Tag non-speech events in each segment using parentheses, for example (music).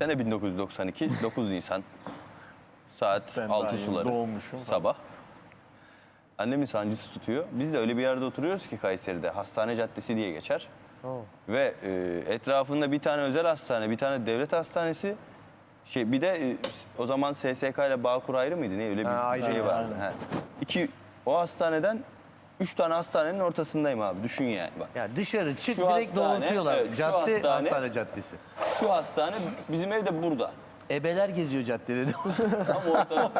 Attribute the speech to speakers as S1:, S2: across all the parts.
S1: Sene 1992, 9 (laughs) Nisan. Saat
S2: Ben
S1: 6
S2: daha yeni
S1: suları.
S2: doğmuşum.
S1: Sabah. Annemin sancısı tutuyor. Biz de öyle bir yerde oturuyoruz ki Kayseri'de. Hastane Caddesi diye geçer. Ve e, etrafında bir tane özel hastane, bir tane devlet hastanesi. Şey bir de e, o zaman SSK ile Bağkur ayrı mıydı ne öyle bir
S3: Ha, ayrı.
S1: şey vardı. Ha. İki o hastaneden üç tane hastanenin ortasındayım abi. Düşün yani bak.
S3: Ya dışarı çık
S1: Şu
S3: direkt
S1: hastane,
S3: doğrultuyorlar.
S1: evet, şu
S3: Cadde
S1: hastane-
S3: hastane caddesi.
S1: Şu hastane bizim ev de burada.
S3: Ebeler geziyor caddeleri. (laughs)
S1: Tam ortada.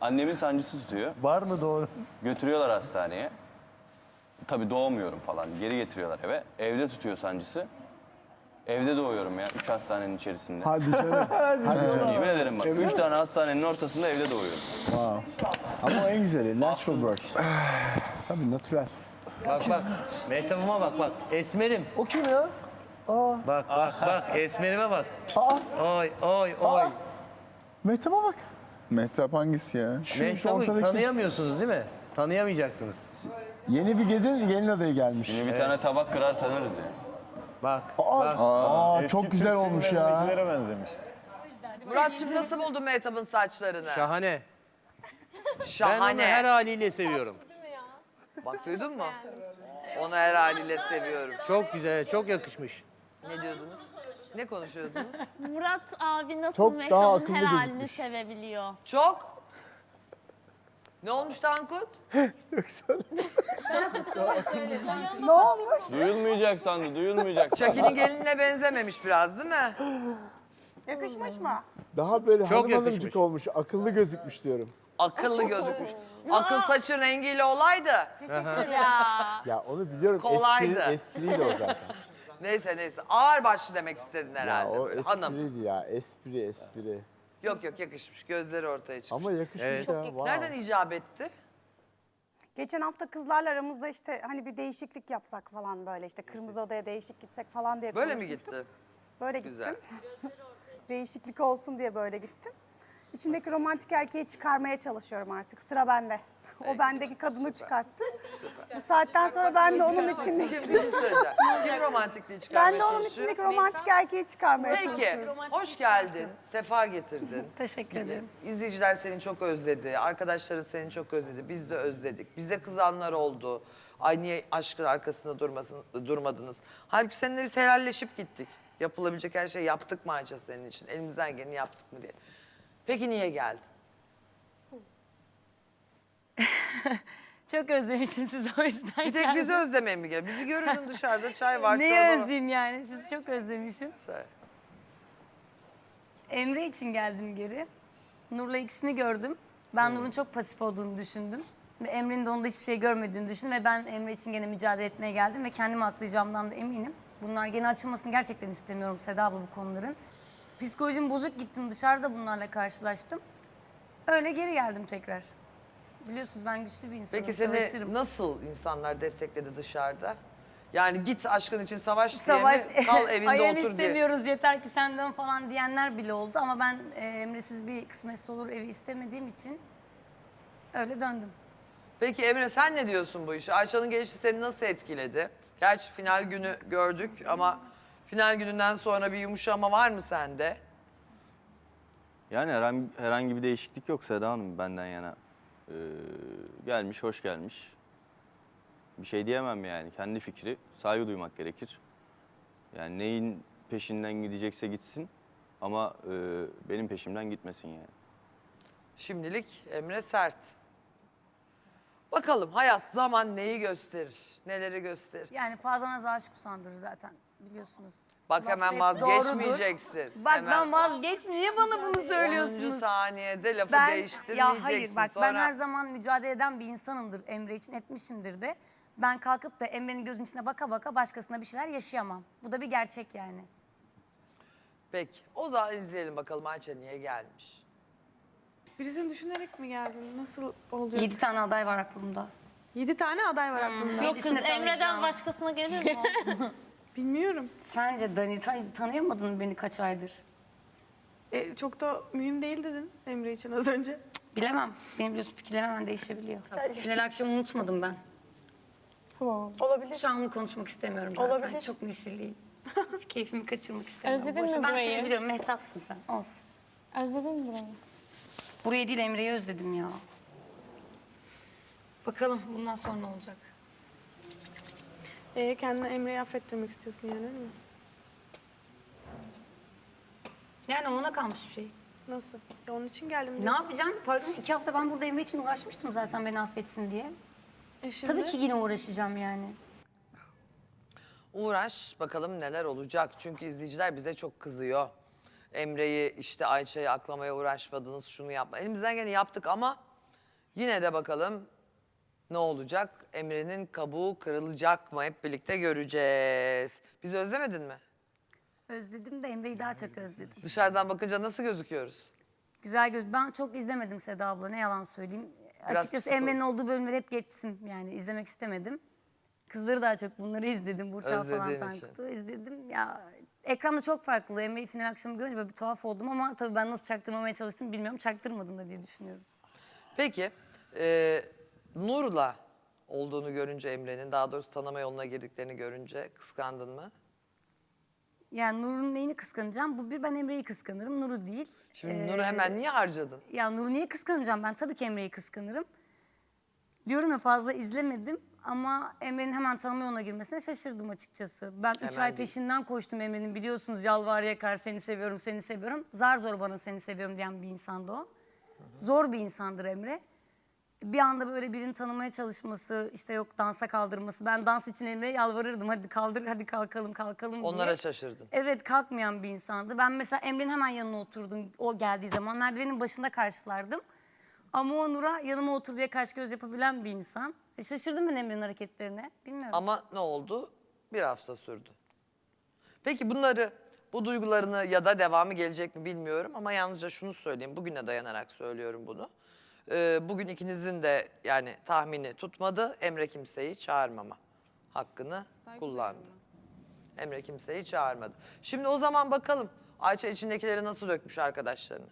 S1: Annemin sancısı tutuyor.
S2: Var mı doğru?
S1: Götürüyorlar hastaneye. Tabii doğmuyorum falan. Geri getiriyorlar eve. Evde tutuyor sancısı. Evde doğuyorum ya. Üç hastanenin içerisinde.
S4: Hadi canım. Hadi canım.
S1: Yemin ederim bak. Üç tane hastanenin ortasında evde doğuyorum.
S4: Ama o en güzeli. Natural birth. Tabii natural.
S3: bak bak. Mehtap'ıma bak bak. Esmerim.
S4: O kim ya?
S3: Bak bak bak. Esmerime bak.
S4: Aa,
S3: Oy oy oy.
S4: Mehtap'a bak.
S5: Mehtap hangisi ya?
S4: Şu, şu
S3: Mehtap'ı
S4: ortadaki.
S3: tanıyamıyorsunuz değil mi? Tanıyamayacaksınız.
S4: Yeni bir gelin, gelin adayı gelmiş.
S1: Şimdi bir tane tabak kırar tanırız ya.
S3: Bak.
S4: Aa, aa,
S2: Eski
S4: çok güzel olmuş ya.
S2: filmlerindekilere benzemiş.
S6: Muratçım nasıl buldun Mehtap'ın saçlarını?
S3: Şahane. (laughs) Ben
S6: Şahane.
S3: onu her haliyle seviyorum.
S6: Bak duydun mu? Onu her haliyle seviyorum.
S3: Çok güzel, çok yakışmış.
S6: Ne diyordunuz? Ne konuşuyordunuz?
S7: Murat abi nasıl
S4: Çok daha akıllı
S7: her halini
S4: gözükmüş.
S7: sevebiliyor.
S6: Çok. Ne olmuş Tankut? (laughs)
S1: Duyulmayacak sandı, duyulmayacak sandı.
S6: Şakir'in gelinine benzememiş biraz değil mi?
S8: Yakışmış mı?
S4: Daha böyle
S3: Çok
S4: hanım hanımcık
S3: yakışmış.
S4: olmuş. Akıllı gözükmüş diyorum.
S6: Akıllı (laughs) gözükmüş. Akıl saçın rengiyle olaydı.
S7: Ya
S4: Ya onu biliyorum.
S6: Kolaydı.
S4: Espri, espriydi o zaten. (laughs)
S6: Neyse neyse. Ağır başlı demek istedin
S4: ya
S6: herhalde.
S4: o
S6: Hanım.
S4: espriydi ya. Espri espri.
S6: Yok yok yakışmış. Gözleri ortaya çıkmış.
S4: Ama yakışmış
S3: Evet.
S4: ya. Wow.
S6: Nereden icap etti?
S8: Geçen hafta kızlarla aramızda işte hani bir değişiklik yapsak falan böyle işte kırmızı odaya değişik gitsek falan diye
S6: Böyle mi
S8: konuşmuştuk.
S6: gitti?
S8: Böyle gittim.
S6: Güzel. (laughs)
S8: Değişiklik olsun diye böyle gittim. İçindeki romantik erkeği çıkarmaya çalışıyorum artık. Sıra bende. O bendeki kadını çıkarttı. Bu saatten sonra ben de onun içindeki
S6: Şimdi bir şey söyleyeceğim. (laughs) Kim romantikliği çıkarmaya
S8: ben de onun
S6: çalışıyor?
S8: içindeki romantik erkeği çıkarmaya
S6: Peki,
S8: çalışıyorum.
S6: hoş geldin. Sefa getirdin. (laughs)
S7: teşekkür ederim.
S6: İzleyiciler seni çok özledi. Arkadaşların seni çok özledi. Biz de özledik. Bize kızanlar oldu. Ay niye aşkın arkasında durmasın, durmadınız? Halbuki seninle biz helalleşip gittik. Yapılabilecek her şeyi yaptık mı Ayça senin için? Elimizden geleni yaptık mı diye. Peki niye geldin? (laughs)
S9: Çok özlemişim sizi o yüzden.
S6: Bir tek bizi özlemeye mi gel? Bizi görürdün dışarıda çay var,
S9: Neyi
S6: çorba var.
S9: özleyeyim yani? Sizi çok özlemişim.
S6: Söyle.
S9: Emre için geldim geri. Nur'la ikisini gördüm. Ben Nur'un çok pasif olduğunu düşündüm. Ve Emre'nin de onda hiçbir şey görmediğini düşündüm. Ve ben Emre için gene mücadele etmeye geldim. Ve kendimi aklayacağımdan da eminim. Bunlar gene açılmasını gerçekten istemiyorum Seda abla bu konuların. Psikolojim bozuk gittim dışarıda bunlarla karşılaştım. Öyle geri geldim tekrar. Biliyorsunuz ben güçlü bir insanım.
S6: Peki seni
S9: savaşırım.
S6: nasıl insanlar destekledi dışarıda? Yani git aşkın için savaş,
S9: Savaş,
S6: diye mi? Kal evinde
S9: Ayağını (laughs)
S6: otur diye.
S9: istemiyoruz yeter ki sen dön falan diyenler bile oldu. Ama ben e, Emre'siz bir kısmetse olur evi istemediğim için öyle döndüm.
S6: Peki Emre sen ne diyorsun bu işe? Ayça'nın gelişi seni nasıl etkiledi? Gerçi final günü gördük ama final gününden sonra bir yumuşama var mı sende?
S1: Yani herhangi, herhangi bir değişiklik yok Seda Hanım benden yana. Ee, gelmiş, hoş gelmiş. Bir şey diyemem yani. Kendi fikri. Saygı duymak gerekir. Yani neyin peşinden gidecekse gitsin. Ama e, benim peşimden gitmesin yani.
S6: Şimdilik Emre sert. Bakalım hayat zaman neyi gösterir, neleri gösterir.
S9: Yani fazla naz aşık usandırır zaten biliyorsunuz.
S6: Bak
S9: Laf
S6: hemen
S9: hep
S6: vazgeçmeyeceksin.
S9: Bak
S6: hemen
S9: ben vazgeç niye bana bunu
S6: 10.
S9: söylüyorsunuz?
S6: saniyede lafı
S9: Ben
S6: değiştirmeyeceksin.
S9: ya hayır bak
S6: Sonra
S9: ben her zaman mücadele eden bir insanımdır Emre için etmişimdir de. Ben kalkıp da Emre'nin gözünün içine baka baka başkasına bir şeyler yaşayamam. Bu da bir gerçek yani.
S6: Peki o zaman izleyelim bakalım Ayça niye gelmiş.
S10: Birisini düşünerek mi geldin? Nasıl olacak?
S9: Yedi tane aday var aklımda.
S10: Yedi tane aday var aklımda.
S7: yok kız Emre'den
S9: tanıyacağım.
S7: başkasına gelir mi? o? (laughs)
S10: Bilmiyorum.
S9: Sence Dani tan- tanıyamadın mı beni kaç aydır?
S10: E, çok da mühim değil dedin Emre için az önce.
S9: Bilemem. Benim biliyorsun fikirlerim hemen değişebiliyor. Final akşam unutmadım ben.
S8: Olabilir.
S9: Şu an onu konuşmak istemiyorum zaten.
S8: Olabilir.
S9: Çok neşeliyim. Hiç keyfimi kaçırmak istemiyorum.
S7: Özledin
S9: Boş ver.
S7: mi
S9: ben
S7: burayı?
S9: seni biliyorum. Mehtapsın sen. Olsun.
S7: Özledin mi burayı?
S9: Burayı değil Emre'yi özledim ya. Bakalım bundan sonra ne olacak?
S10: Ee, kendine Emre'yi affettirmek istiyorsun yani öyle mi?
S9: Yani ona kalmış bir şey.
S10: Nasıl? Ya onun için geldim
S9: Ne
S10: diyorsun.
S9: yapacağım? Farkında iki hafta ben burada Emre için uğraşmıştım zaten beni affetsin diye.
S10: E şimdi?
S9: Tabii ki yine uğraşacağım yani.
S6: Uğraş bakalım neler olacak. Çünkü izleyiciler bize çok kızıyor. Emre'yi işte Ayça'yı aklamaya uğraşmadınız şunu yapma. Elimizden geleni yaptık ama yine de bakalım ne olacak? Emre'nin kabuğu kırılacak mı? Hep birlikte göreceğiz. Bizi özlemedin mi?
S9: Özledim de Emre'yi daha çok özledim.
S6: Dışarıdan bakınca nasıl gözüküyoruz?
S9: Güzel göz. Ben çok izlemedim Seda abla ne yalan söyleyeyim.
S6: Biraz
S9: Açıkçası Emre'nin olduğu bölümleri hep geçtim. Yani izlemek istemedim. Kızları daha çok bunları izledim. Burçak falan
S6: Özlediğin için.
S9: Tankut'u izledim. Ya ekranda çok farklı. Emre'yi final akşamı görünce böyle bir tuhaf oldum ama tabii ben nasıl çaktırmamaya çalıştım bilmiyorum. Çaktırmadım da diye düşünüyorum.
S6: Peki e, Nur'la olduğunu görünce Emre'nin daha doğrusu tanıma yoluna girdiklerini görünce kıskandın mı?
S9: Yani Nur'un neyini kıskanacağım? Bu bir ben Emre'yi kıskanırım. Nur'u değil.
S6: Şimdi
S9: Ee,
S6: Nur'u hemen niye harcadın?
S9: Ya Nur'u niye kıskanacağım? Ben tabii ki Emre'yi kıskanırım. Diyorum ya fazla izlemedim ama Emre'nin hemen tanıma yoluna girmesine şaşırdım açıkçası. Ben üç
S6: Hemen
S9: ay
S6: değil.
S9: peşinden koştum Emre'nin biliyorsunuz yalvar yakar seni seviyorum seni seviyorum. Zar zor bana seni seviyorum diyen bir insandı o. Zor bir insandır Emre. Bir anda böyle birini tanımaya çalışması, işte yok dansa kaldırması. Ben dans için Emre'ye yalvarırdım. Hadi kaldır, hadi kalkalım, kalkalım diye.
S6: Onlara şaşırdın.
S9: Evet kalkmayan bir insandı. Ben mesela Emre'nin hemen yanına oturdum o geldiği zaman. Merdivenin başında karşılardım. Ama o Nur'a yanıma otur diye kaş göz yapabilen bir insan. E şaşırdım ben Emre'nin hareketlerine. Bilmiyorum.
S6: Ama ne oldu? Bir hafta sürdü. Peki bunları, bu duygularını ya da devamı gelecek mi bilmiyorum ama yalnızca şunu söyleyeyim. Bugüne dayanarak söylüyorum bunu. Ee, bugün ikinizin de yani tahmini tutmadı. Emre kimseyi çağırmama hakkını kullandı. Emre kimseyi çağırmadı. Şimdi o zaman bakalım Ayça içindekileri nasıl dökmüş arkadaşlarına.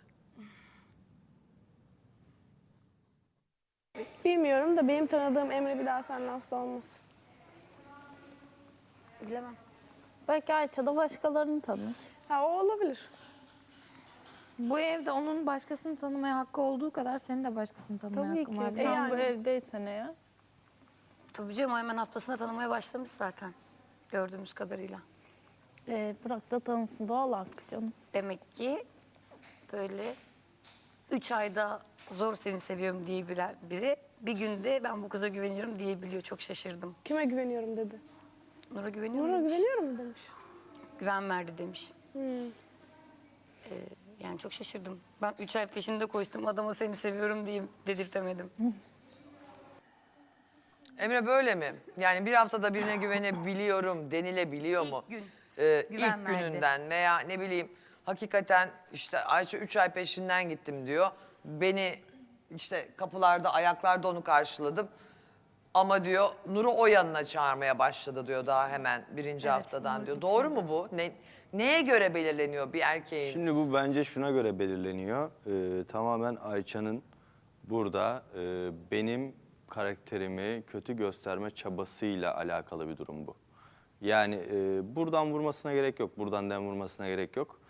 S10: Bilmiyorum da benim tanıdığım Emre bir daha seninle asla olmaz.
S9: Bilemem.
S7: Belki Ayça da başkalarını tanır.
S10: Ha o olabilir.
S2: Bu evde onun başkasını tanımaya hakkı olduğu kadar senin de başkasını tanımaya
S7: Tabii
S2: hakkın
S7: ki.
S2: var.
S7: Sen
S10: yani.
S7: bu evdeysen eğer.
S9: Tabii canım o hemen haftasında tanımaya başlamış zaten. Gördüğümüz kadarıyla.
S7: Ee, bırak da tanısın doğal hakkı canım.
S9: Demek ki böyle üç ayda zor seni seviyorum diyebilen biri bir günde ben bu kıza güveniyorum diyebiliyor. Çok şaşırdım.
S10: Kime güveniyorum dedi.
S9: Nur'a güveniyorum
S10: Nur'a
S9: demiş.
S10: güveniyorum mu demiş.
S9: Güven verdi demiş.
S10: Hmm.
S9: Ee, yani çok şaşırdım. Ben üç ay peşinde koştum adama seni seviyorum diyeyim dedirtemedim.
S6: Emre böyle mi? Yani bir haftada birine güvenebiliyorum (laughs) denilebiliyor mu?
S9: İlk gün
S6: Ee,
S9: güven
S6: ilk
S9: verdi.
S6: gününden veya ne bileyim hakikaten işte Ayça 3 ay peşinden gittim diyor. Beni işte kapılarda ayaklarda onu karşıladım. Ama diyor Nur'u o yanına çağırmaya başladı diyor daha hemen birinci haftadan
S9: Nur
S6: diyor. Doğru mu bu? Ne, neye göre belirleniyor bir erkeğin?
S1: Şimdi bu bence şuna göre belirleniyor. Ee, tamamen Ayça'nın burada e, benim karakterimi kötü gösterme çabasıyla alakalı bir durum bu. Yani e, buradan vurmasına gerek yok, buradan dem vurmasına gerek yok.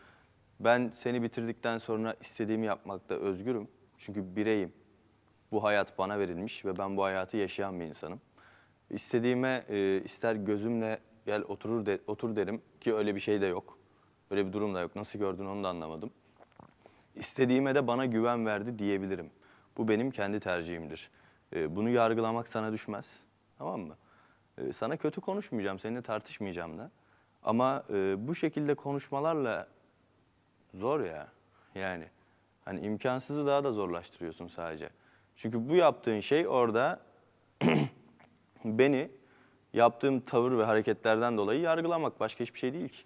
S1: Ben seni bitirdikten sonra istediğimi yapmakta özgürüm. Çünkü bireyim. Bu hayat bana verilmiş ve ben bu hayatı yaşayan bir insanım. İstediğime e, ister gözümle gel oturur de, otur derim ki öyle bir şey de yok. Öyle bir durum da yok. Nasıl gördün onu da anlamadım. İstediğime de bana güven verdi diyebilirim. Bu benim kendi tercihimdir. E, bunu yargılamak sana düşmez. Tamam mı? E, sana kötü konuşmayacağım, seninle tartışmayacağım da. Ama e, bu şekilde konuşmalarla zor ya. Yani hani imkansızı daha da zorlaştırıyorsun sadece. Çünkü bu yaptığın şey orada (clears throat) beni yaptığım tavır ve hareketlerden dolayı yargılamak başka hiçbir şey değil ki.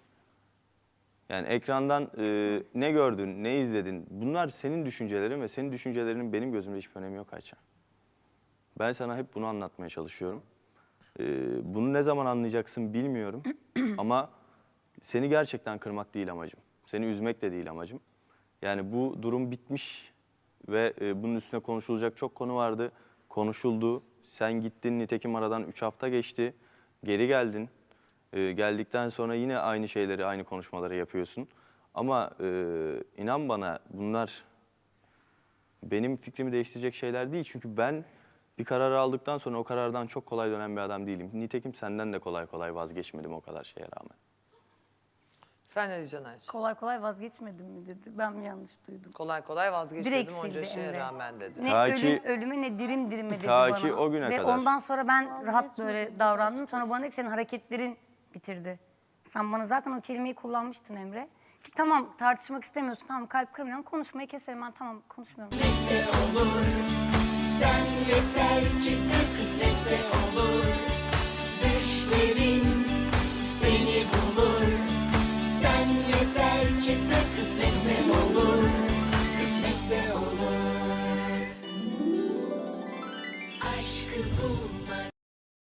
S1: Yani ekrandan e, ne gördün, ne izledin bunlar senin düşüncelerin ve senin düşüncelerinin benim gözümde hiçbir önemi yok Ayça. Ben sana hep bunu anlatmaya çalışıyorum. E, bunu ne zaman anlayacaksın bilmiyorum (clears throat) ama seni gerçekten kırmak değil amacım. Seni üzmek de değil amacım. Yani bu durum bitmiş ve e, bunun üstüne konuşulacak çok konu vardı. Konuşuldu. Sen gittin nitekim aradan 3 hafta geçti. Geri geldin. Ee, geldikten sonra yine aynı şeyleri, aynı konuşmaları yapıyorsun. Ama e, inan bana bunlar benim fikrimi değiştirecek şeyler değil. Çünkü ben bir kararı aldıktan sonra o karardan çok kolay dönen bir adam değilim. Nitekim senden de kolay kolay vazgeçmedim o kadar şeye rağmen.
S6: Sen ne diyeceksin Ayşe?
S9: Kolay kolay vazgeçmedim mi dedi. Ben mi yanlış duydum?
S6: Kolay kolay
S9: Direkt
S6: vazgeçmedim onca
S9: sildi
S6: şeye
S9: Emre.
S6: rağmen dedi.
S9: Ne
S1: Ta
S9: ölüm,
S1: ki-
S9: ölüme ne dirim dirime dedi
S1: Ta
S9: bana.
S1: ki o güne
S9: Ve
S1: kadar.
S9: ondan sonra ben rahat böyle davrandım. Sonra bana dedi ki senin hareketlerin bitirdi. Sen bana zaten o kelimeyi kullanmıştın Emre. Ki tamam tartışmak istemiyorsun. Tamam kalp kırmayalım. Konuşmayı keselim. Ben tamam konuşmuyorum.
S11: Sen yeter ki sen kısmetse olur